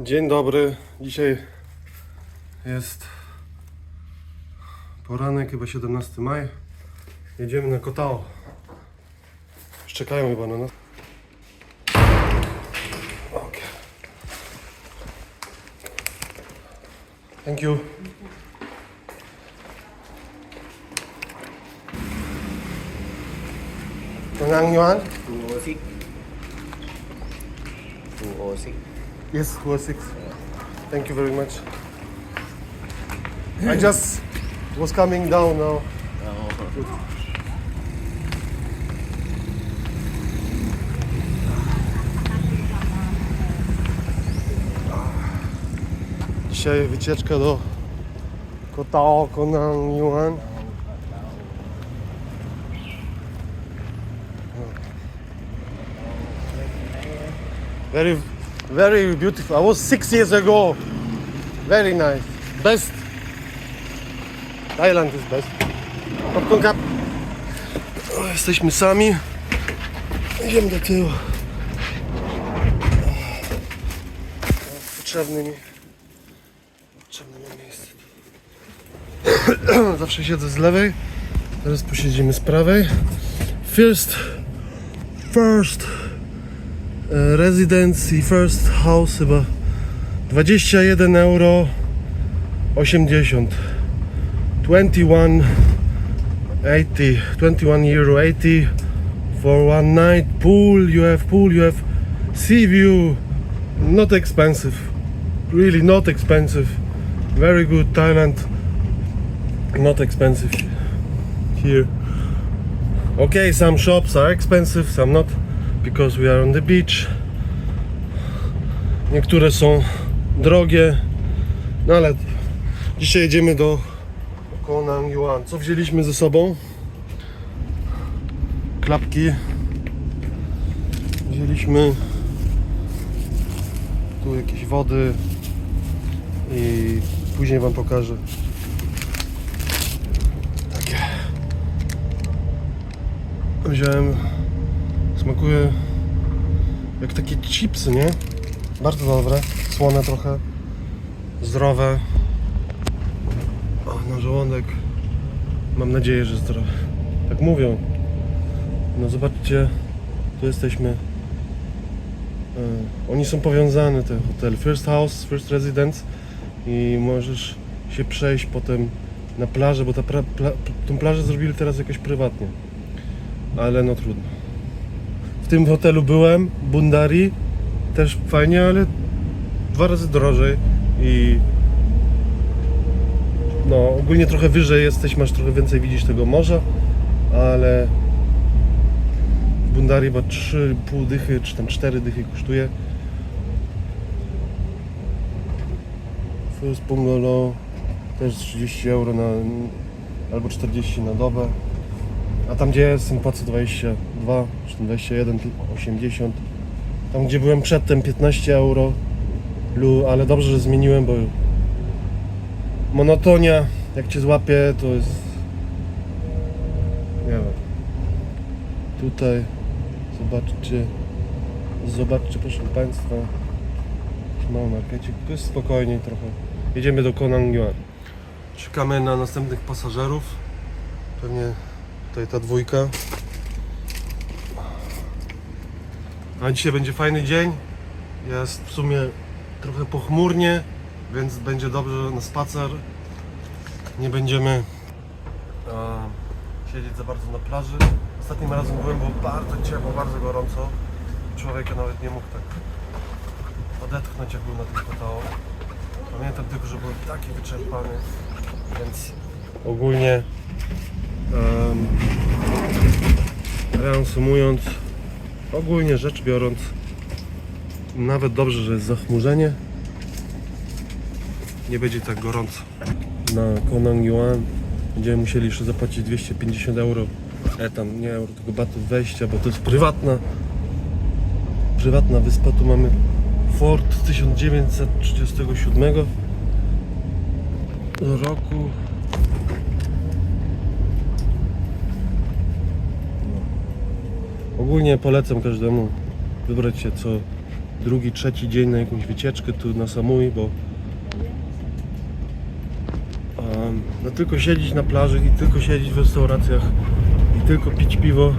Dzień dobry. Dzisiaj jest poranek, chyba 17 maj. Jedziemy na Kotao. Czekają chyba na nas. Okay. Thank you. Nang Yuan? 206 206 Yes, was six. Thank you very much. I just was coming down now. Dzisiaj wycieczka do Kotao Konang Yuan. Very, very beautiful. I was six years ago. Very nice. Best. Thailand is best. Popcorn cup. Jesteśmy sami. Idziemy do tyłu. Potrzebny mi. Potrzebne mi miejsce. Zawsze siedzę z lewej. Teraz posiedzimy z prawej. First. First. E, Residence i first house chyba. 21 euro 80 21 80 21 euro 80 for one night. Pool you have pool you have sea view. Not expensive. Really not expensive. Very good Thailand. Not expensive here. Okay some shops are expensive some not because we are on the beach. Niektóre są drogie, no ale dzisiaj jedziemy do Konang Yuan. Co wzięliśmy ze sobą? Klapki. Wzięliśmy tu jakieś wody i później Wam pokażę. Takie. Wziąłem Smakuje jak takie chipsy, nie? Bardzo dobre, słone trochę, zdrowe. O, na żołądek. Mam nadzieję, że zdrowe. Tak mówią. No zobaczcie, tu jesteśmy. E, Oni są powiązane, ten hotel. First House, First Residence i możesz się przejść potem na plażę, bo ta pra, pla, tą plażę zrobili teraz jakoś prywatnie. Ale no trudno. W tym hotelu byłem, Bundari, też fajnie, ale dwa razy drożej i no ogólnie trochę wyżej jesteś, masz trochę więcej widzisz tego morza, ale w Bundari chyba 3,5 dychy, czy tam 4 dychy kosztuje. First Bungalow też 30 euro na, albo 40 na dobę. A tam gdzie jestem płacę 22, czy tam 21, 80. Tam gdzie byłem przedtem 15 euro. Ale dobrze, że zmieniłem, bo monotonia, jak cię złapie, to jest. Nie wiem. Tutaj zobaczcie. Zobaczcie, proszę Państwa. Mały markecik. Tu jest spokojniej trochę. Jedziemy do Konang Yuan. Czekamy na następnych pasażerów. Pewnie Tutaj ta dwójka. A dzisiaj będzie fajny dzień. Jest w sumie trochę pochmurnie, więc będzie dobrze na spacer. Nie będziemy siedzieć za bardzo na plaży. Ostatnim razem byłem, było bardzo ciepło, bardzo gorąco. Człowieka nawet nie mógł tak odetchnąć, jak był na tym kotao. Pamiętam tylko, że byłem taki wyczerpany, więc ogólnie reasumując, ogólnie rzecz biorąc, nawet dobrze, że jest zachmurzenie. Nie będzie tak gorąco. Na Konang Yuan będziemy musieli jeszcze zapłacić 250 euro. E tam nie euro, tylko batów wejścia, bo to jest prywatna prywatna wyspa. Tu mamy fort z 1937 roku. Ogólnie polecam każdemu wybrać się co drugi, trzeci dzień na jakąś wycieczkę tu na Samui, bo um, no tylko siedzieć na plaży i tylko siedzieć w restauracjach i tylko pić piwo.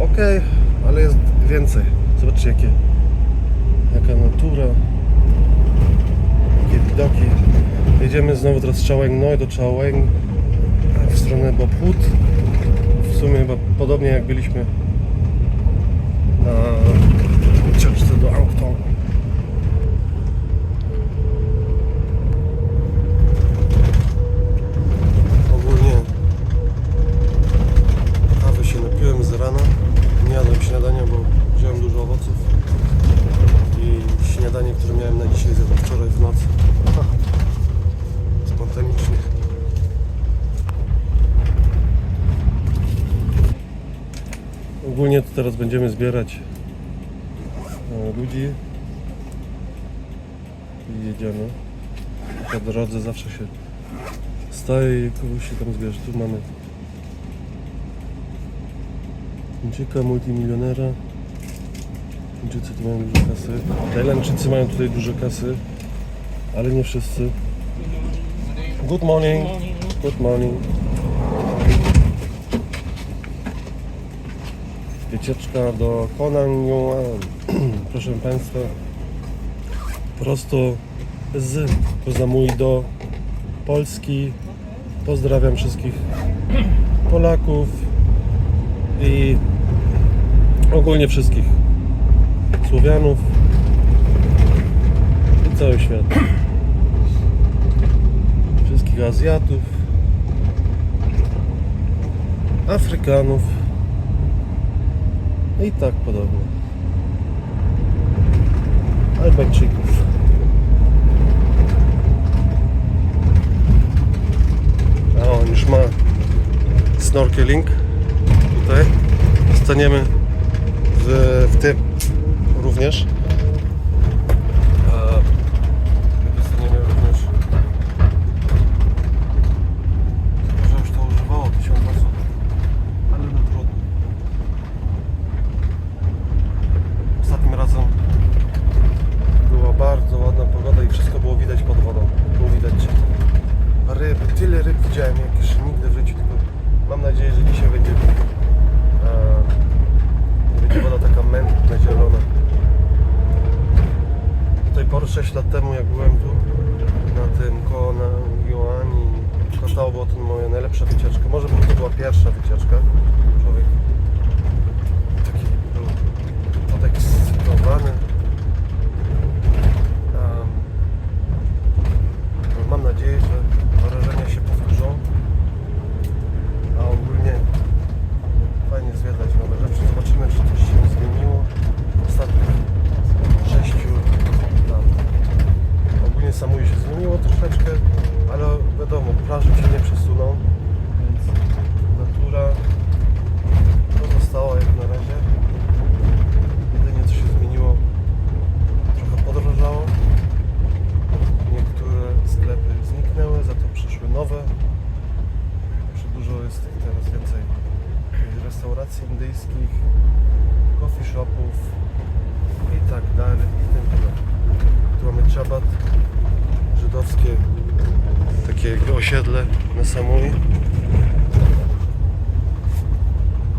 Okej, ale jest więcej. Zobaczcie jakie, jaka natura, jakie widoki. Jedziemy znowu teraz z Noi do Chaweng w stronę Boput. W sumie chyba podobnie jak byliśmy na ucieczce do Angtong. Ogólnie kawy się napiłem z rana. Nie jadłem śniadania, bo wziąłem dużo owoców. I śniadanie, które miałem na dzisiaj zjadłem wczoraj w nocy. Spontanicznie. Ogólnie to teraz będziemy zbierać e, ludzi i jedziemy. Po drodze zawsze się staje i kogoś się tam zbierze. Tu mamy Chińczyka, multimilionera. Chińczycy tu mają dużo kasy. Tajlandczycy mają tutaj dużo kasy, ale nie wszyscy. Good morning. Good morning. Wycieczka do Konan Yuan. Proszę Państwa, prosto z Kozamui do Polski. Pozdrawiam wszystkich Polaków i ogólnie wszystkich Słowianów i cały świat. Wszystkich Azjatów, Afrykanów i tak podobnie. Albańczyków. A on już ma snorkeling tutaj. Staniemy w, w tym również. A, jakby staniemy również. Może już to używało tysiąc osób, ale no trudno. Ostatnim razem była bardzo ładna pogoda i wszystko było widać pod wodą. Było widać ryby, tyle ryb widziałem jak jeszcze nigdy w życiu, tylko mam nadzieję, że dzisiaj będzie e, nie będzie woda taka mętna, zielona. Do tej pory 6 lat temu jak byłem tu na tym koło na Joani to była to moja najlepsza wycieczka. Może bo to była pierwsza wycieczka. Człowiek taki był podekscytowany. Em, no, mam nadzieję, że wrażenia się powtórzą. A ogólnie fajnie zwiedzać nowe rzeczy. Zobaczymy, czy coś się zmieniło w ostatnich 6 latach. Ogólnie Samui się zmieniło troszeczkę, ale wiadomo, plaże się nie przesuną, więc natura pozostała jak na razie. Jedynie co się zmieniło, trochę podrożało. Niektóre sklepy zniknęły, za to przyszły nowe. Także dużo jest ich teraz więcej restauracji indyjskich, coffee shopów i tak dalej. I tym podobne. Tu mamy czabat żydowskie, takie jakby osiedle na Samui.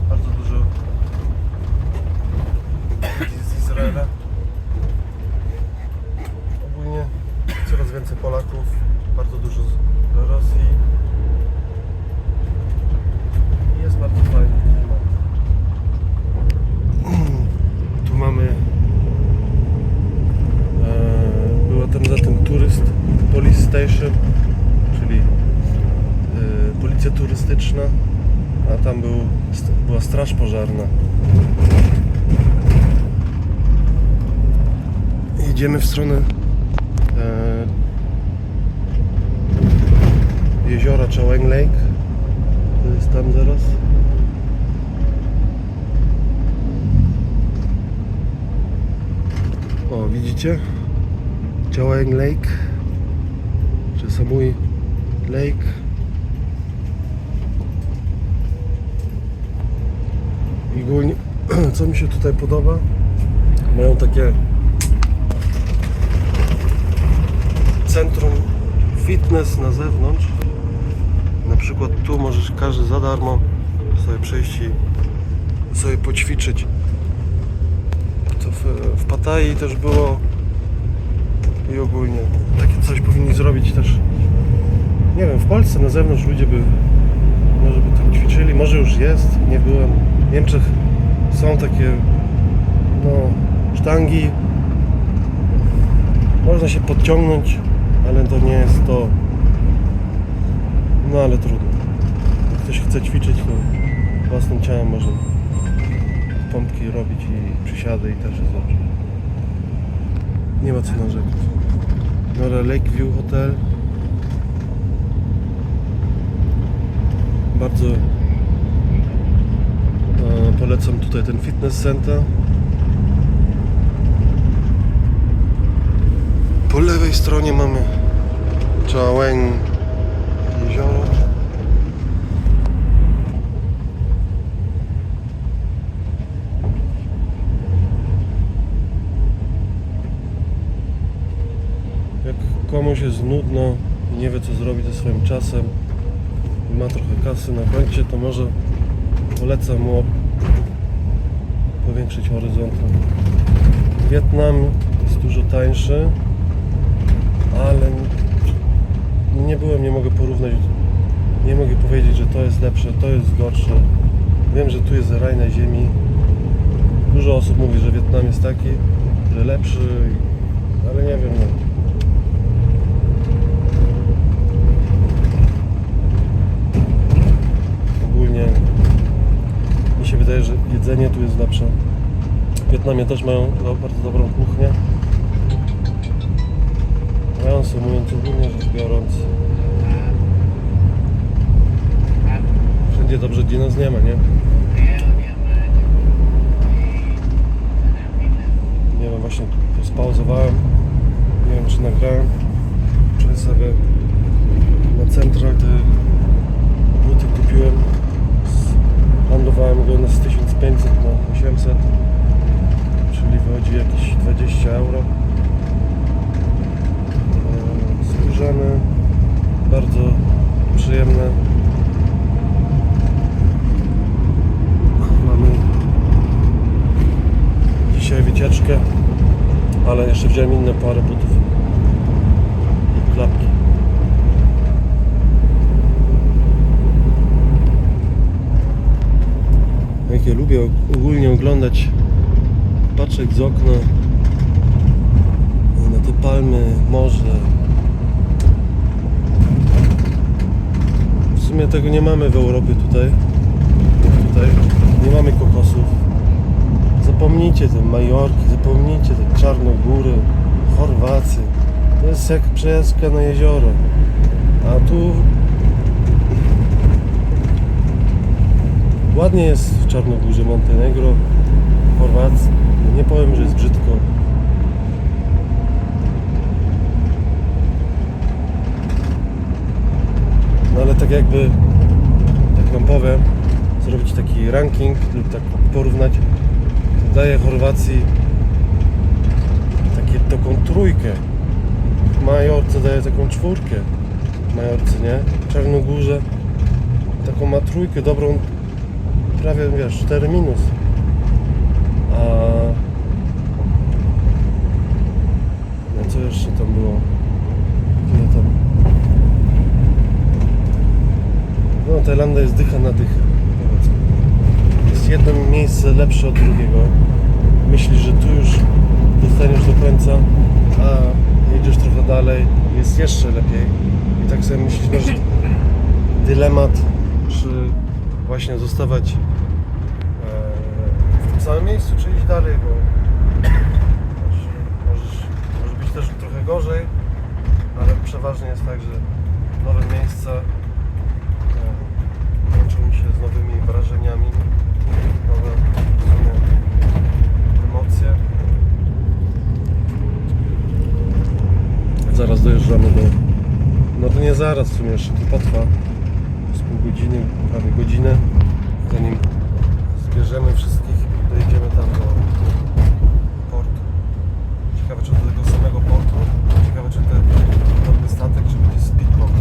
Bardzo dużo z Izraela. Ogólnie coraz więcej Polaków, bardzo dużo z Rosji. I Jest bardzo fajny klimat. Tu mamy e, była tam za tym turyst police station, czyli e, policja turystyczna, a tam był, st- była straż pożarna. Jedziemy w stronę e, jeziora Chaweng Lake. To jest tam zaraz. O, widzicie? Chaweng Lake. Czy Samui Lake. Co mi się tutaj podoba? Mają takie centrum fitness na zewnątrz. Na przykład tu możesz każdy za darmo sobie przyjść i sobie poćwiczyć. To w, w też było i ogólnie takie coś powinni zrobić też. Nie wiem, w Polsce na zewnątrz ludzie by może by tak ćwiczyli, może już jest, nie byłem. W Niemczech są takie no, sztangi. Można się podciągnąć, ale to nie jest to. No ale trudno. Jak ktoś chce ćwiczyć, to własnym ciałem może pompki robić i przysiady i też jest dobrze. Nie ma co narzekać. No ale Lakeview Hotel bardzo polecam tutaj ten fitness center. Po lewej stronie mamy Chaweng jezioro. Jak komuś jest nudno i nie wie co zrobić ze swoim czasem i ma trochę kasy na koncie, to może polecam mu powiększyć horyzonty. Wietnam jest dużo tańszy, ale nie byłem, nie mogę porównać, nie mogę powiedzieć, że to jest lepsze, to jest gorsze. Wiem, że tu jest raj na ziemi. Dużo osób mówi, że Wietnam jest taki, że lepszy, ale nie wiem. No. Ogólnie mi się wydaje, że jedzenie tu jest. W Wietnamie też mają bardzo dobrą kuchnię. Mówiąc ogólnie rzecz biorąc. Wszędzie dobrze gdzie nas nie ma, nie? Nie wiem, właśnie spauzowałem. Nie wiem czy nagrałem. Wczoraj sobie na centrach te buty kupiłem. Z- Handlowałem go na z 1500 na 800. Czyli wychodzi jakieś 20 euro. E, skórzane, bardzo przyjemne. Mamy dzisiaj wycieczkę, ale jeszcze wziąłem inne parę butów i klapki. Jak ja lubię ogólnie oglądać, patrzeć z okna na te palmy, morze. W sumie tego nie mamy w Europie tutaj. Tutaj nie mamy kokosów. Zapomnijcie te Majorki, zapomnijcie te Czarnogóry, Chorwację. To jest jak przejażdżka na jezioro. A tu ładnie jest w Czarnogórze, Montenegro, Chorwacji. Nie powiem, że jest brzydko. No ale tak jakby, tak wam powiem, zrobić taki ranking lub tak porównać, daje Chorwacji takie, taką trójkę. Majorce daje taką czwórkę. Majorce, nie? Czarnogórze taką ma trójkę dobrą, prawie wiesz, 4 minus. A no co jeszcze tam było? Ile tam? No Tajlandia jest dycha na dychę. powiedzmy. Jest jedno miejsce lepsze od drugiego. Myślisz, że tu już dostaniesz do końca, a jedziesz trochę dalej, jest jeszcze lepiej. I tak sobie myślisz, masz dylemat, czy właśnie zostawać tym samym miejscu, czy iść dalej, bo możesz, może być też trochę gorzej, ale przeważnie jest tak, że nowe miejsca e, łączą mi się z nowymi wrażeniami, nowe emocje. Zaraz dojeżdżamy do... No to nie zaraz, w sumie jeszcze to potrwa z pół godziny, prawie godzinę, zanim zbierzemy wszystkich i dojedziemy tam do portu. Czy ten podobny statek, czy będzie speedboat.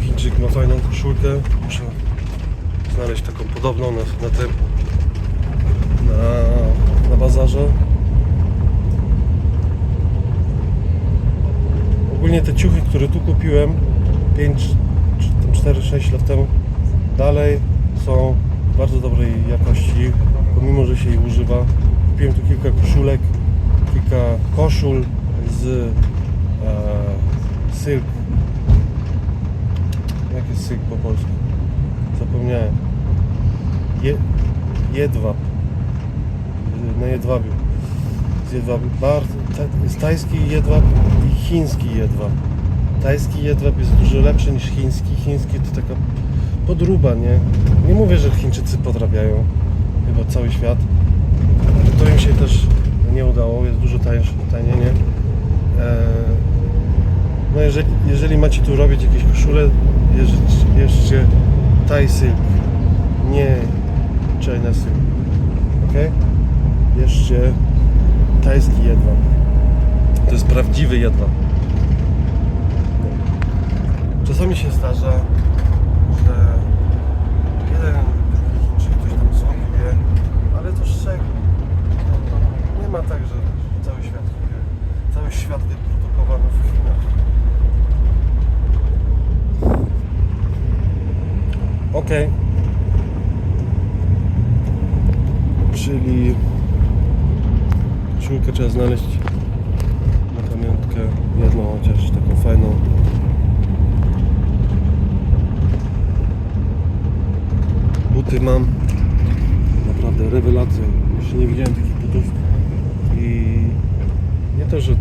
Chińczyk ma fajną koszulkę. Muszę znaleźć taką podobną na, na tym na, na bazarze. Ogólnie te ciuchy, które tu kupiłem 5 czy tam 4, 6 lat temu dalej są bardzo dobrej jakości, pomimo że się ich używa. Kupiłem tu kilka koszulek, kilka koszul z e, silk. Jak jest silk po polsku? Zapomniałem. Je, jedwab. Na jedwabiu. Z jedwabiu. Bardzo, jest tajski jedwab i chiński jedwab. Tajski jedwab jest dużo lepszy niż chiński. Chiński to taka podruba, nie? Nie mówię, że Chińczycy podrabiają chyba cały świat. To im się też nie udało, jest dużo tańsze, taniej, nie? Eee, no jeżeli, jeżeli macie tu robić jakieś koszule, bierzcie Thai Silk, nie China Silk, ok? Bierzcie tajski jedwab. To jest prawdziwy jedwab. Czasami się zdarza, że jeden drugi Chińczyk coś tam złapuje, ale to szczegół. Nie ma tak, że cały świat, cały świat wyprodukowano w Chinach. Okej. Czyli koszulkę trzeba znaleźć na pamiątkę jedną chociaż taką fajną. Buty mam. Naprawdę rewelacja. Jeszcze nie widziałem takich butów. I nie to, że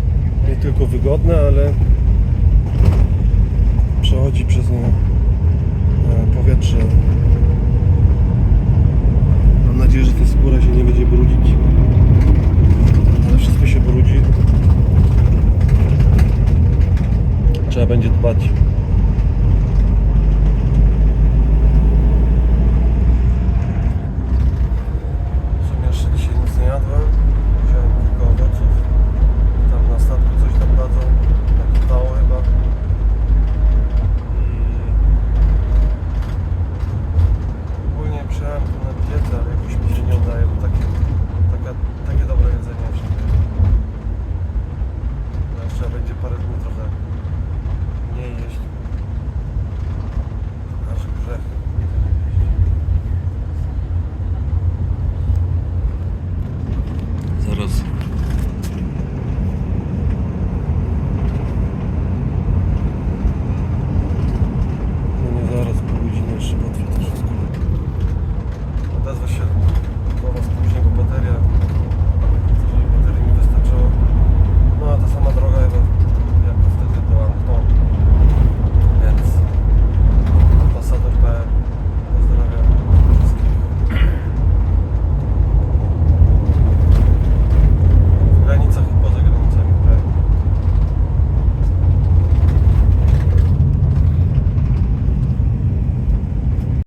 nie tylko wygodne, ale przechodzi przez nie e, powietrze. Mam nadzieję, że ta skóra się nie będzie brudzić. Ale wszystko się brudzi trzeba będzie dbać